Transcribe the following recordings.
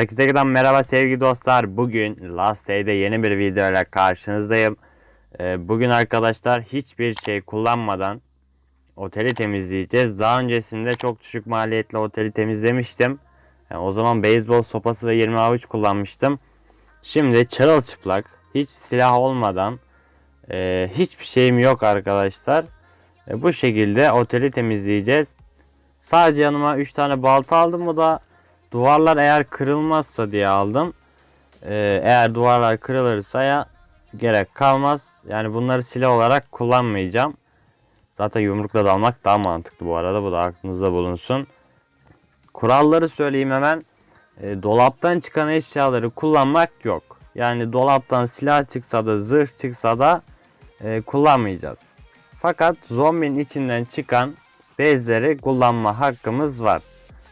Herkese giden merhaba sevgili dostlar. Bugün Last Day'de yeni bir video ile karşınızdayım. Ee, bugün arkadaşlar hiçbir şey kullanmadan oteli temizleyeceğiz. Daha öncesinde çok düşük maliyetli oteli temizlemiştim. Yani o zaman beyzbol sopası ve 20 avuç kullanmıştım. Şimdi çırılçıplak, hiç silah olmadan, e, hiçbir şeyim yok arkadaşlar. E, bu şekilde oteli temizleyeceğiz. Sadece yanıma 3 tane balta aldım. Bu da duvarlar eğer kırılmazsa diye aldım. Ee, eğer duvarlar kırılırsa ya gerek kalmaz. Yani bunları silah olarak kullanmayacağım. Zaten yumrukla dalmak daha mantıklı bu arada. Bu da aklınızda bulunsun. Kuralları söyleyeyim hemen. E, dolaptan çıkan eşyaları kullanmak yok. Yani dolaptan silah çıksa da zırh çıksa da e, kullanmayacağız. Fakat zombinin içinden çıkan bezleri kullanma hakkımız var.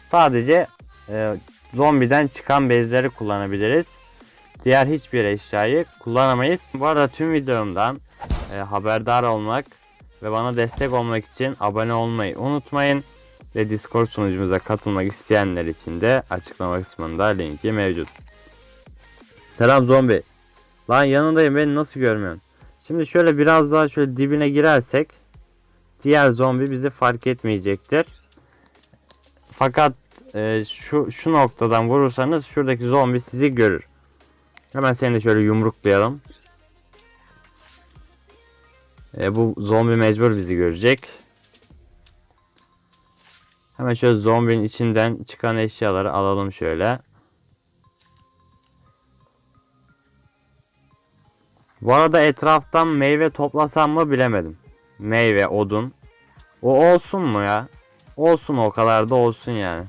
Sadece e, zombiden çıkan bezleri kullanabiliriz. Diğer hiçbir eşyayı kullanamayız. Bu arada tüm videomdan e, haberdar olmak ve bana destek olmak için abone olmayı unutmayın. Ve Discord sunucumuza katılmak isteyenler için de açıklama kısmında linki mevcut. Selam zombi. Lan yanındayım beni nasıl görmüyorsun? Şimdi şöyle biraz daha şöyle dibine girersek diğer zombi bizi fark etmeyecektir. Fakat e, şu şu noktadan vurursanız şuradaki zombi sizi görür. Hemen seni de şöyle yumruklayalım. E, bu zombi mecbur bizi görecek. Hemen şöyle zombinin içinden çıkan eşyaları alalım şöyle. Bu arada etraftan meyve toplasam mı bilemedim. Meyve, odun. O olsun mu ya? Olsun o kadar da olsun yani.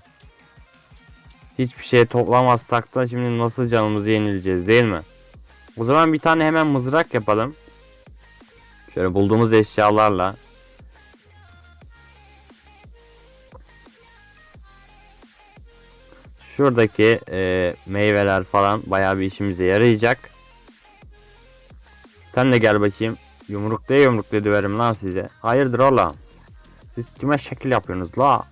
Hiçbir şey toplamazsak da şimdi nasıl canımızı yenileceğiz değil mi? O zaman bir tane hemen mızrak yapalım. Şöyle bulduğumuz eşyalarla. Şuradaki e, meyveler falan bayağı bir işimize yarayacak. Sen de gel bakayım. Yumruklaya yumruklaya döverim lan size. Hayırdır oğlum? Siz kime şekil yapıyorsunuz la?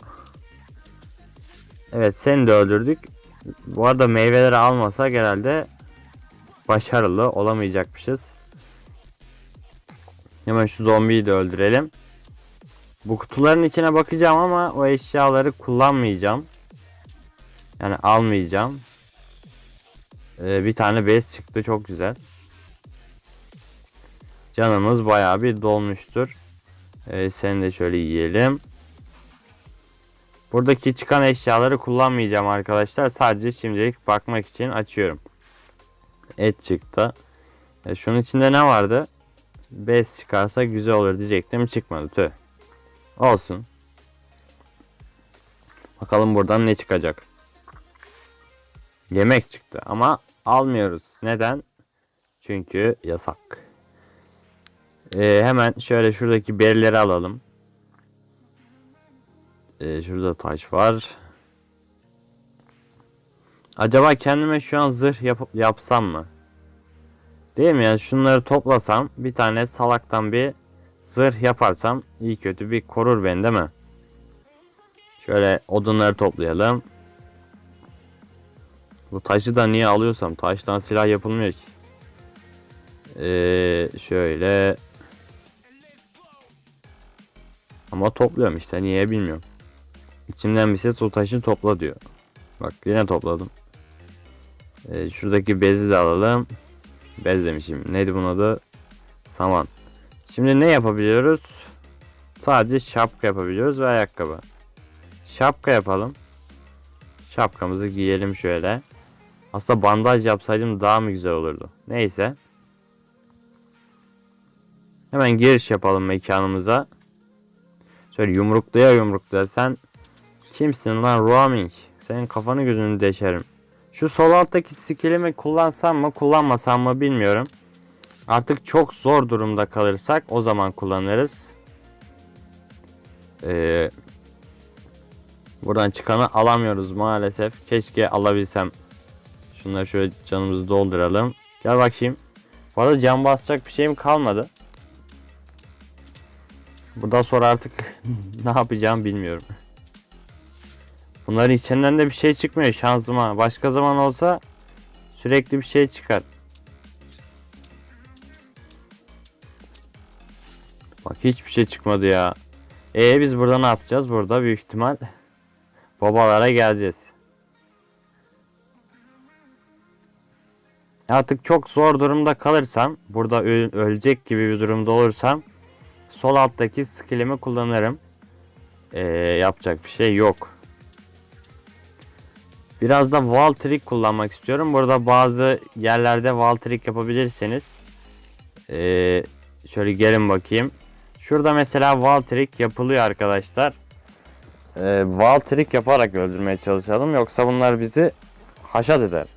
Evet seni de öldürdük. Bu arada meyveleri almasak herhalde başarılı olamayacakmışız. Hemen şu zombiyi de öldürelim. Bu kutuların içine bakacağım ama o eşyaları kullanmayacağım. Yani almayacağım. Ee, bir tane bez çıktı çok güzel. Canımız bayağı bir dolmuştur. Ee, seni de şöyle yiyelim. Buradaki çıkan eşyaları kullanmayacağım arkadaşlar. Sadece şimdilik bakmak için açıyorum. Et çıktı. E, şunun içinde ne vardı? Bez çıkarsa güzel olur diyecektim. Çıkmadı tüh. Olsun. Bakalım buradan ne çıkacak. Yemek çıktı ama almıyoruz. Neden? Çünkü yasak. Ee, hemen şöyle şuradaki berileri alalım. Ee, şurada taş var. Acaba kendime şu an zırh yap yapsam mı? Değil mi yani şunları toplasam bir tane salaktan bir zırh yaparsam iyi kötü bir korur beni değil mi? Şöyle odunları toplayalım. Bu taşı da niye alıyorsam taştan silah yapılmıyor ki. Ee, şöyle ama topluyorum işte niye bilmiyorum. İçimden bir ses o taşı topla diyor. Bak yine topladım. Ee, şuradaki bezi de alalım. Bez demişim. Neydi bunun adı? Saman. Şimdi ne yapabiliyoruz? Sadece şapka yapabiliyoruz ve ayakkabı. Şapka yapalım. Şapkamızı giyelim şöyle. Aslında bandaj yapsaydım daha mı güzel olurdu? Neyse. Hemen giriş yapalım mekanımıza. Şöyle yumruklaya yumruklaya sen kimsin lan roaming? Senin kafanı gözünü deşerim. Şu sol alttaki skillimi kullansam mı kullanmasam mı bilmiyorum. Artık çok zor durumda kalırsak o zaman kullanırız. Ee, buradan çıkanı alamıyoruz maalesef. Keşke alabilsem. Şunları şöyle canımızı dolduralım. Gel bakayım. Bu arada can basacak bir şeyim kalmadı. Bundan sonra artık ne yapacağım bilmiyorum. Bunların içinden de bir şey çıkmıyor şansıma. Başka zaman olsa sürekli bir şey çıkar. Bak hiçbir şey çıkmadı ya. E biz burada ne yapacağız? Burada büyük ihtimal babalara geleceğiz. Artık çok zor durumda kalırsam, burada ölecek gibi bir durumda olursam sol alttaki skillimi kullanırım. Ee, yapacak bir şey yok. Biraz da wall trick kullanmak istiyorum. Burada bazı yerlerde wall trick yapabilirsiniz. Ee, şöyle gelin bakayım. Şurada mesela wall trick yapılıyor arkadaşlar. Ee, wall trick yaparak öldürmeye çalışalım. Yoksa bunlar bizi haşat eder.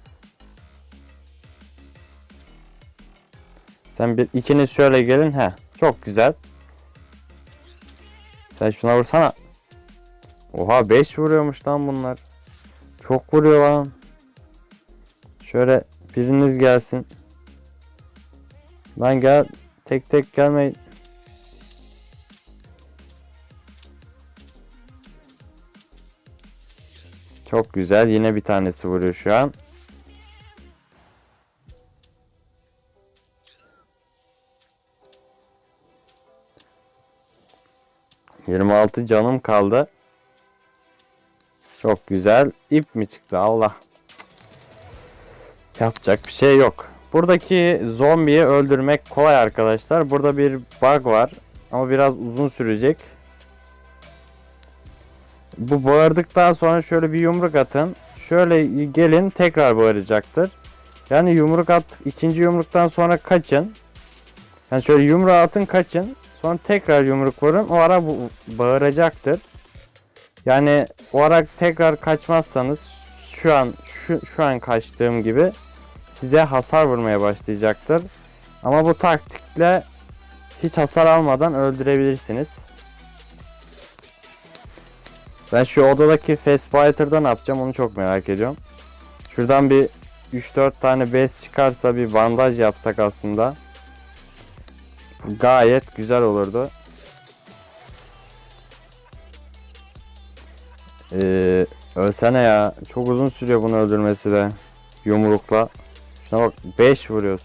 Sen bir ikiniz şöyle gelin. He, çok güzel. Sen şuna vursana. Oha 5 vuruyormuş lan bunlar. Çok vuruyor lan. Şöyle biriniz gelsin. Lan gel. Tek tek gelmeyin. Çok güzel. Yine bir tanesi vuruyor şu an. Yirmi altı canım kaldı. Çok güzel. İp mi çıktı? Allah. Yapacak bir şey yok. Buradaki zombiyi öldürmek kolay arkadaşlar. Burada bir bug var. Ama biraz uzun sürecek. Bu bağırdıktan sonra şöyle bir yumruk atın. Şöyle gelin tekrar bağıracaktır. Yani yumruk at ikinci yumruktan sonra kaçın. Yani şöyle yumruğu atın kaçın. Sonra tekrar yumruk vurun. O ara bu bağıracaktır. Yani o ara tekrar kaçmazsanız şu an şu, şu an kaçtığım gibi size hasar vurmaya başlayacaktır. Ama bu taktikle hiç hasar almadan öldürebilirsiniz. Ben şu odadaki Fast ne yapacağım onu çok merak ediyorum. Şuradan bir 3-4 tane bez çıkarsa bir bandaj yapsak aslında. Gayet güzel olurdu. Ee, ölsene ya. Çok uzun sürüyor bunu öldürmesi de. Yumrukla. Şuna bak 5 vuruyoruz.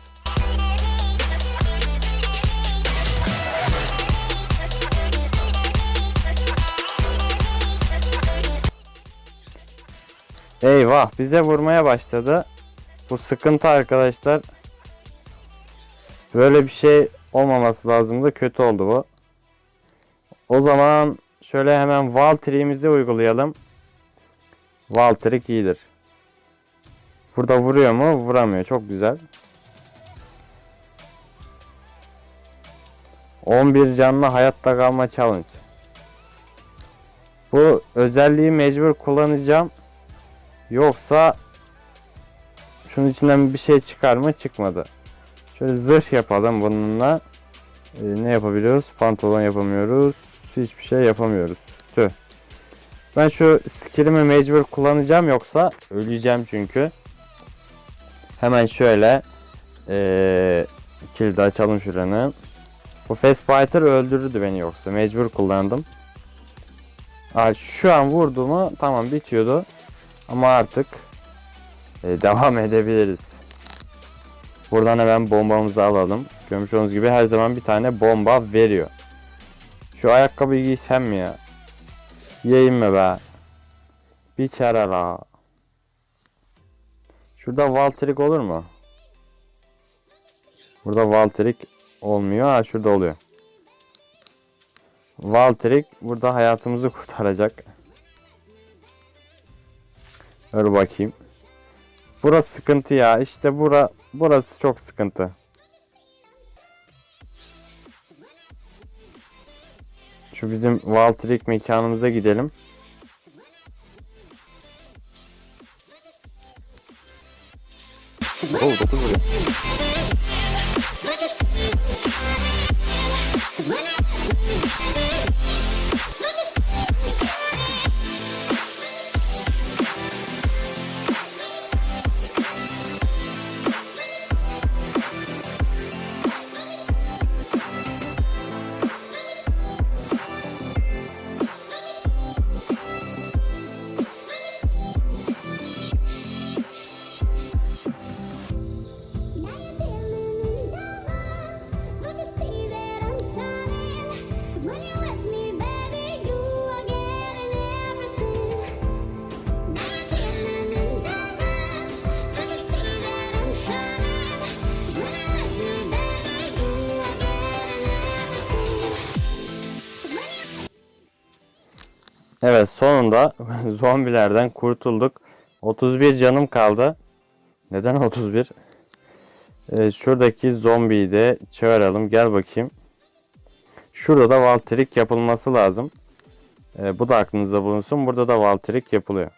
Eyvah bize vurmaya başladı. Bu sıkıntı arkadaşlar. Böyle bir şey olmaması lazımdı. Kötü oldu bu. O zaman şöyle hemen wall tree'imizi uygulayalım. Wall trick iyidir. Burada vuruyor mu? Vuramıyor. Çok güzel. 11 canlı hayatta kalma challenge. Bu özelliği mecbur kullanacağım. Yoksa şunun içinden bir şey çıkar mı? Çıkmadı. Şöyle zırh yapalım bununla. Ee, ne yapabiliyoruz? Pantolon yapamıyoruz. Hiçbir şey yapamıyoruz. Tüh. Ben şu skillimi mecbur kullanacağım yoksa öleceğim çünkü. Hemen şöyle ee, kilidi açalım şuranı. Bu Fast Fighter öldürürdü beni yoksa mecbur kullandım. Aa, şu an vurdu mu tamam bitiyordu. Ama artık e, devam edebiliriz. Buradan hemen bombamızı alalım. Görmüş olduğunuz gibi her zaman bir tane bomba veriyor. Şu ayakkabıyı giysem mi ya? Yiyeyim mi be? Bir kere la. Şurada Valtrik olur mu? Burada Valtrik olmuyor. Ha şurada oluyor. Valtrik burada hayatımızı kurtaracak. Dur bakayım. Burası sıkıntı ya. İşte bura burası çok sıkıntı. Şu bizim Valtrik mekanımıza gidelim. Oo, 9 vuruyor. Evet sonunda zombilerden kurtulduk. 31 canım kaldı. Neden 31? Ee, şuradaki zombiyi de çağıralım. Gel bakayım. Şurada da Valtrik yapılması lazım. Ee, bu da aklınızda bulunsun. Burada da Valtrik yapılıyor.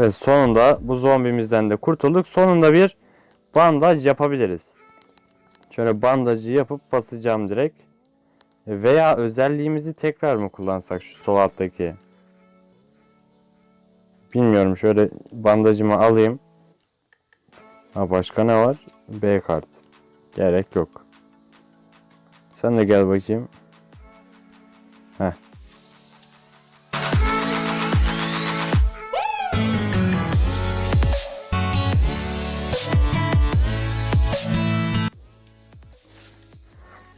Evet sonunda bu zombimizden de kurtulduk. Sonunda bir bandaj yapabiliriz. Şöyle bandajı yapıp basacağım direkt. Veya özelliğimizi tekrar mı kullansak şu sol alttaki? Bilmiyorum şöyle bandajımı alayım. Ha başka ne var? B kart. Gerek yok. Sen de gel bakayım. Heh.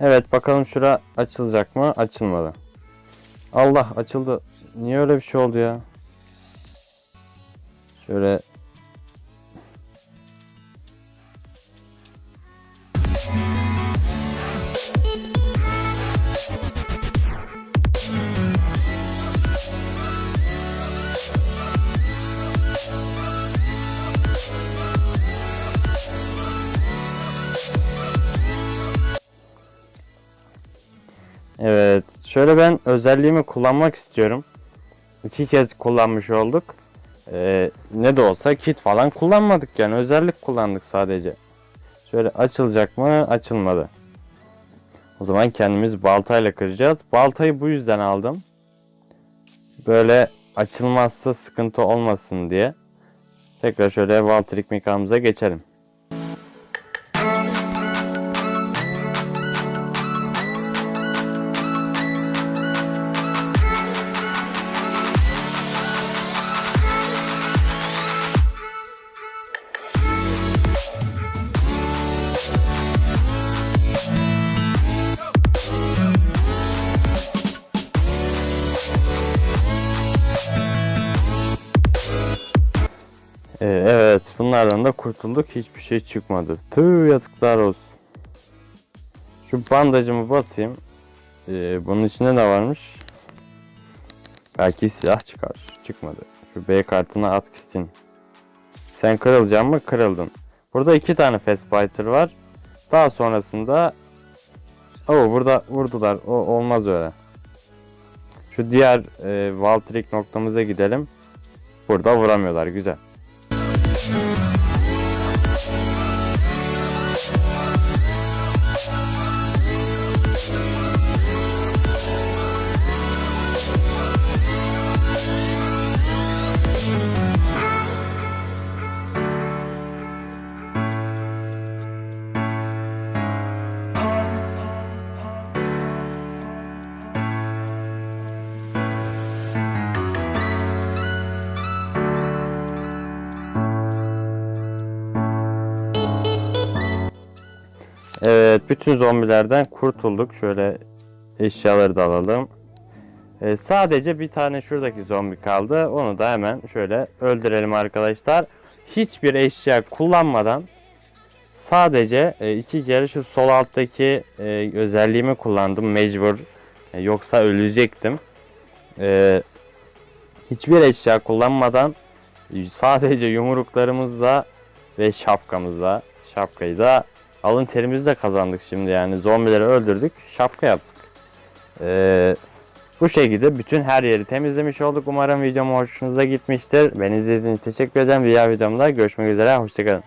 Evet bakalım şura açılacak mı? Açılmadı. Allah açıldı. Niye öyle bir şey oldu ya? Şöyle Evet. Şöyle ben özelliğimi kullanmak istiyorum. İki kez kullanmış olduk. Ee, ne de olsa kit falan kullanmadık yani. Özellik kullandık sadece. Şöyle açılacak mı? Açılmadı. O zaman kendimiz baltayla kıracağız. Baltayı bu yüzden aldım. Böyle açılmazsa sıkıntı olmasın diye. Tekrar şöyle Valtrik mekanımıza geçelim. Bunlardan da kurtulduk. Hiçbir şey çıkmadı. Tüh yazıklar olsun. Şu bandajımı basayım. Ee, bunun içinde ne varmış? Belki silah çıkar. Çıkmadı. Şu B kartına at gitsin. Sen kırılacak mı? Kırıldın. Burada iki tane fast fighter var. Daha sonrasında Oo burada vurdular. O olmaz öyle. Şu diğer e, Valtrik noktamıza gidelim. Burada vuramıyorlar. Güzel. Evet, bütün zombilerden kurtulduk. Şöyle eşyaları da alalım. Ee, sadece bir tane şuradaki zombi kaldı. Onu da hemen şöyle öldürelim arkadaşlar. Hiçbir eşya kullanmadan sadece e, iki kere şu sol alttaki e, özelliğimi kullandım mecbur. E, yoksa ölecektim. E, hiçbir eşya kullanmadan sadece yumruklarımızla ve şapkamızla şapkayı da alın terimizi de kazandık şimdi yani zombileri öldürdük şapka yaptık. Ee, bu şekilde bütün her yeri temizlemiş olduk. Umarım videom hoşunuza gitmiştir. Beni izlediğiniz için teşekkür ederim. Diğer videomda görüşmek üzere. Hoşçakalın.